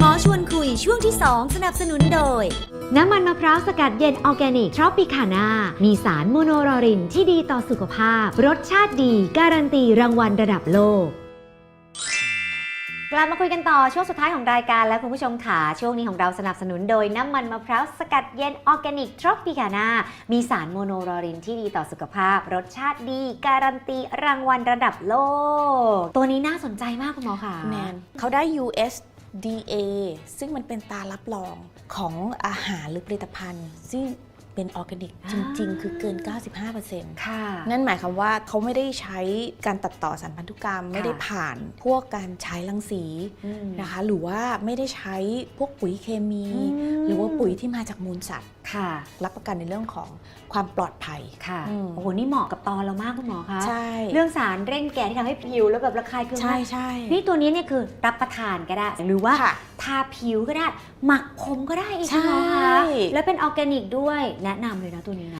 หมอชวนคุยช่วงที่ 2 สนับสนุนโดย น้ำมันมะพร้าวสกัดเย็นออร์แกนิกทรอปิคานา มีสารโมโนลอรินที่ดีต่อสุขภาพ รสชาติดี การันตีรางวัลระดับโลกกลับมาคุยกันต่อช่วงสุดท้ายของรายการแล้วคุณผู้ชมค่ะช่วงนี้ของเราสนับสนุนโดยน้ำมันมะพร้าวสกัดเย็นออร์แกนิกทรอปิคานามีสารโมโนลอรินที่ดีต่อสุขภาพ รสชาติดี การันตีรางวัลระดับโลก ตัวนี้น่าสนใจมากคุณหมอค่ะแนนเขาได้ us USDA ซึ่งมันเป็นตารับรองของอาหารหรือผลิตภัณฑ์ ซึ่งเป็นออร์แกนิกจริง ๆ คือเกิน 95%ค่ะ นั่นหมายความว่าเขาไม่ได้ใช้การตัดต่อสารพันธุกรรม ไม่ได้ผ่านพวกการใช้รังสีนะคะ หรือว่าไม่ได้ใช้พวกปุ๋ยเคมีอืมหรือว่าปุ๋ยที่มาจากมูลสัตว์ ค่ะรับประกันในเรื่องของความปลอดภัยค่ะอืมโอ้โหนี่เหมาะกับตอนเรามากคุณหมอคะใช่เรื่องสารเร่งแก่ที่ทำให้ผิวแล้วแบบระคายเคืองใช่มากใช่นี่ตัวนี้เนี่ยคือรับประทานก็ได้ หรือว่าค่ะทาผิวก็ได้ หมักผมก็ได้อีกใช่คุณหมอคะแล้วเป็นออร์แกนิกด้วยแนะนำเลยนะตัวนี้นะ